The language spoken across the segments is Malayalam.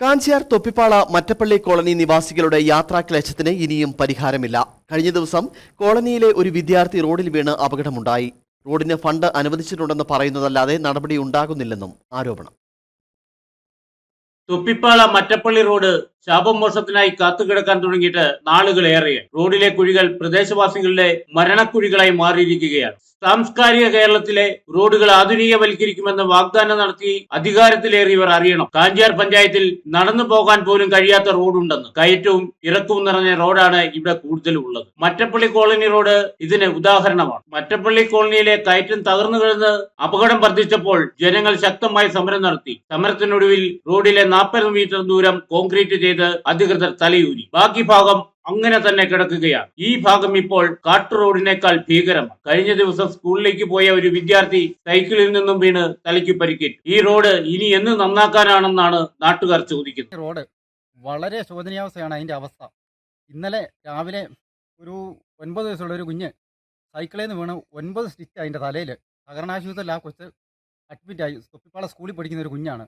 കാഞ്ചിയാർ തൊപ്പിപ്പാള മറ്റപ്പള്ളി കോളനി നിവാസികളുടെ യാത്രാക്ലേശത്തിന് ഇനിയും പരിഹാരമില്ല. കഴിഞ്ഞ ദിവസം കോളനിയിലെ ഒരു വിദ്യാർത്ഥി റോഡിൽ വീണ് അപകടമുണ്ടായി. റോഡിന് ഫണ്ട് അനുവദിച്ചിട്ടുണ്ടെന്ന് പറയുന്നതല്ലാതെ നടപടി ഉണ്ടാകുന്നില്ലെന്നും ആരോപണം. തൊപ്പിപ്പാള മറ്റപ്പള്ളി റോഡ് ശാപമോഷത്തിനായി കാത്തുകിടക്കാൻ തുടങ്ങിയിട്ട് നാളുകളേറെ റോഡിലെ കുഴികൾ പ്രദേശവാസികളുടെ മരണക്കുഴികളായി മാറിയിരിക്കുകയാണ്. സാംസ്കാരിക കേരളത്തിലെ റോഡുകൾ ആധുനികവൽക്കരിക്കുമെന്ന് വാഗ്ദാനം നടത്തി അധികാരത്തിലേറിയവർ അറിയണം. കാഞ്ചിയാർ പഞ്ചായത്തിൽ നടന്നു പോകാൻ പോലും കഴിയാത്ത റോഡുണ്ടെന്ന്. കയറ്റവും ഇറക്കവും നിറഞ്ഞ റോഡാണ് ഇവിടെ കൂടുതലും ഉള്ളത് മറ്റപ്പള്ളി കോളനി റോഡ് ഇതിന് ഉദാഹരണമാണ്. മറ്റപ്പള്ളി കോളനിയിലെ കയറ്റം തകർന്നു കിടന്ന് അപകടം വർദ്ധിച്ചപ്പോൾ ജനങ്ങൾ ശക്തമായി സമരം നടത്തി. സമരത്തിനൊടുവിൽ റോഡിലെ നാൽപ്പത് മീറ്റർ ദൂരം കോൺക്രീറ്റ് ചെയ്ത് അധികൃതർ തലയൂരി. ബാക്കി ഭാഗം അങ്ങനെ തന്നെ കിടക്കുകയാണ്. ഈ ഭാഗം ഇപ്പോൾ കാട്ടു റോഡിനേക്കാൾ ഭീകരമാണ്. കഴിഞ്ഞ ദിവസം സ്കൂളിലേക്ക് പോയ ഒരു വിദ്യാർത്ഥി സൈക്കിളിൽ നിന്നും വീണ് തലയ്ക്ക് പരിക്കേറ്റു. ഈ റോഡ് ഇനി എന്ന് നന്നാക്കാനാണെന്നാണ് നാട്ടുകാർ ചോദിക്കുന്നത്. റോഡ് വളരെ ശോചനീയാവസ്ഥയാണ് അതിന്റെ അവസ്ഥ. ഇന്നലെ രാവിലെ ഒരു ഒൻപത് വയസ്സുള്ള ഒരു കുഞ്ഞ് സൈക്കിളിൽ നിന്ന് വീണ് ഒൻപത് സ്റ്റിച്ച് അതിന്റെ തലയിൽ സഹകരണാശുപത്രിയിൽ ആ കൊച്ച് അഡ്മിറ്റായി തൊപ്പിപ്പാള സ്കൂളിൽ പഠിക്കുന്ന ഒരു കുഞ്ഞാണ്.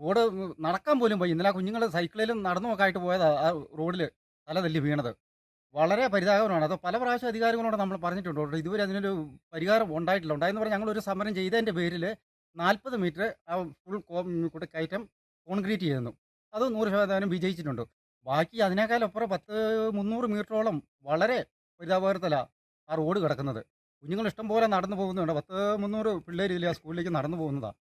റോഡ് നടക്കാൻ പോലും പോയി ഇന്നലെ കുഞ്ഞുങ്ങൾ സൈക്കിളിലും നടന്നു നോക്കായിട്ട് പോയതാ ആ റോഡിൽ തല തല്ലി വീണത്. വളരെ പരിതാപകരമാണ്. അത് പല പ്രാവശ്യം അധികാരികളോട് നമ്മൾ പറഞ്ഞിട്ടുണ്ട്. ഇതുവരെ അതിനൊരു പരിഹാരം ഉണ്ടായിട്ടില്ല. ഉണ്ടായെന്ന് പറഞ്ഞാൽ ഞങ്ങൾ ഒരു സമരം ചെയ്തതിന്റെ പേരിൽ നാൽപ്പത് മീറ്റർ ആ ഫുൾ കൂടെ കയറ്റം കോൺക്രീറ്റ് ചെയ്യുന്നു അത് നൂറ് ശതമാനം വിജയിച്ചിട്ടുണ്ട്. ബാക്കി അതിനേക്കാളപ്പുറം പത്ത് മുന്നൂറ് മീറ്ററോളം വളരെ പരിതാപകരത്തിലാണ് ആ റോഡ് കിടക്കുന്നത്. കുഞ്ഞുങ്ങൾ ഇഷ്ടം പോലെ നടന്നു പോകുന്നുണ്ട്. പത്ത് മുന്നൂറ് പിള്ളേർ ഇതിൽ ആ സ്കൂളിലേക്ക് നടന്നു പോകുന്നതാണ്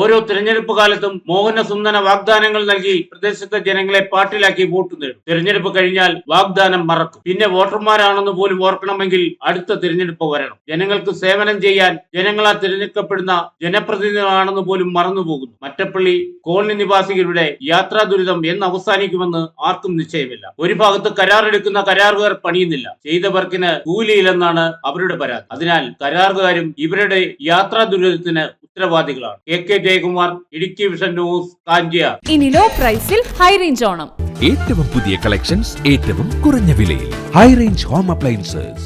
ഓരോ തിരഞ്ഞെടുപ്പ് കാലത്തും മോഹന സുന്ദന വാഗ്ദാനങ്ങൾ നൽകി പ്രദേശത്തെ ജനങ്ങളെ പാട്ടിലാക്കി വോട്ട് നേടും. തിരഞ്ഞെടുപ്പ് കഴിഞ്ഞാൽ വാഗ്ദാനം മറക്കും. പിന്നെ വോട്ടർമാരാണെന്ന് പോലും ഓർക്കണമെങ്കിൽ അടുത്ത തിരഞ്ഞെടുപ്പ് വരണം. ജനങ്ങൾക്ക് സേവനം ചെയ്യാൻ ജനങ്ങളാ തിരഞ്ഞെടുക്കപ്പെടുന്ന ജനപ്രതിനിധികളാണെന്ന് പോലും മറന്നുപോകുന്നു. മറ്റപ്പള്ളി കോളനി നിവാസികളുടെ യാത്രാ ദുരിതം എന്ന് അവസാനിക്കുമെന്ന് ആർക്കും നിശ്ചയമില്ല. ഒരു ഭാഗത്ത് കരാറെടുക്കുന്ന കരാറുകാർ പണിയുന്നില്ല. ചെയ്ത വർക്കിന് കൂലിയില്ലെന്നാണ് അവരുടെ പരാതി. അതിനാൽ കരാറുകാരും ഇവരുടെ യാത്രാ ദുരിതത്തിന് ഉത്തരവാദികളാണ്. A K Jayakumar Idukki vision news Kanchiya ഇനി ലോ പ്രൈസിൽ ഹൈ റേഞ്ച് ഓണം. ഏറ്റവും പുതിയ കളക്ഷൻസ് ഏറ്റവും കുറഞ്ഞ വിലയിൽ. High range home appliances